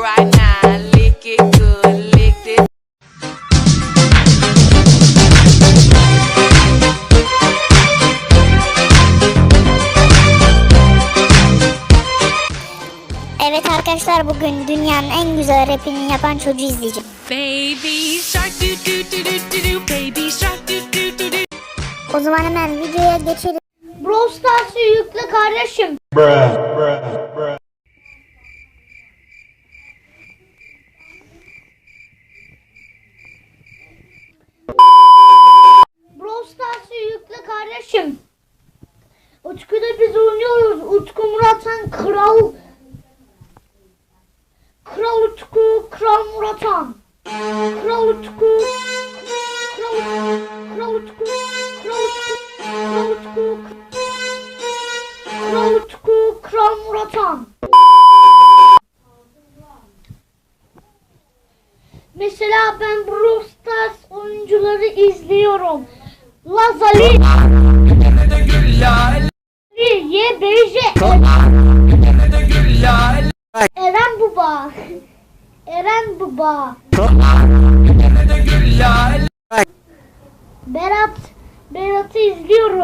right now. Lick it good, lick this. Evet arkadaşlar bugün dünyanın en güzel rapini yapan çocuğu izleyeceğim. Baby shark do do do do do baby shark do do do do O zaman hemen videoya geçelim. Brawl Stars'ı yükle kardeşim. Brawl Stars'ı yükle kardeşim. Utku'da biz oynuyoruz. Utku Muratan Kral. Kral Utku, Kral Muratan. Kral Utku. Kral, Kral Utku. Kral Utku. Kral Utku. Kral Utku, Kral Muratan. Mesela ben Brawl Stars oyuncuları izliyorum. Lazali. Y, BJ. Eren Baba. Berat. Berat'ı izliyorum.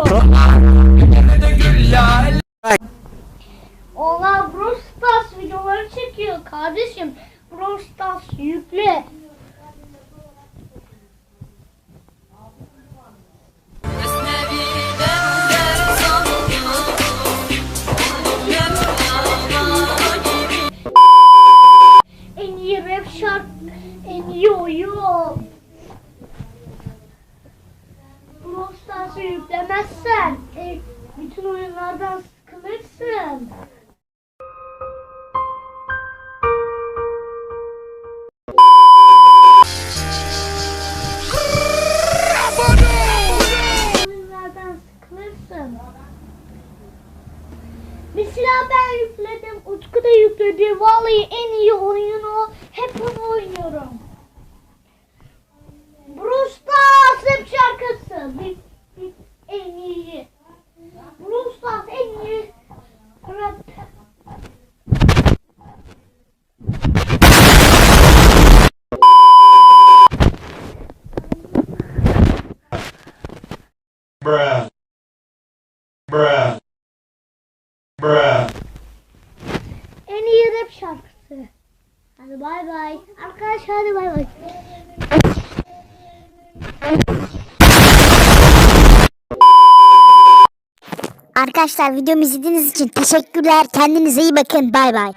Onlar Brawl Stars videoları çekiyor kardeşim. Brawl Stars yükle. Stars'ı yüklemezsen e, bütün oyunlardan sıkılırsın. oyunlardan sıkılırsın. Mesela ben yükledim, Utku da yükledi. Vallahi en iyi oyun o. Hep onu oynuyorum. Brawl Stars hep şarkısı. Bir, bir, en iyi. Brawl Stars en iyi. Rap. Bruh. Bruh. Bruh. En iyi rap şarkısı. Hadi bay bay. Arkadaşlar hadi bay bay. Arkadaşlar videomu izlediğiniz için teşekkürler. Kendinize iyi bakın. Bay bay.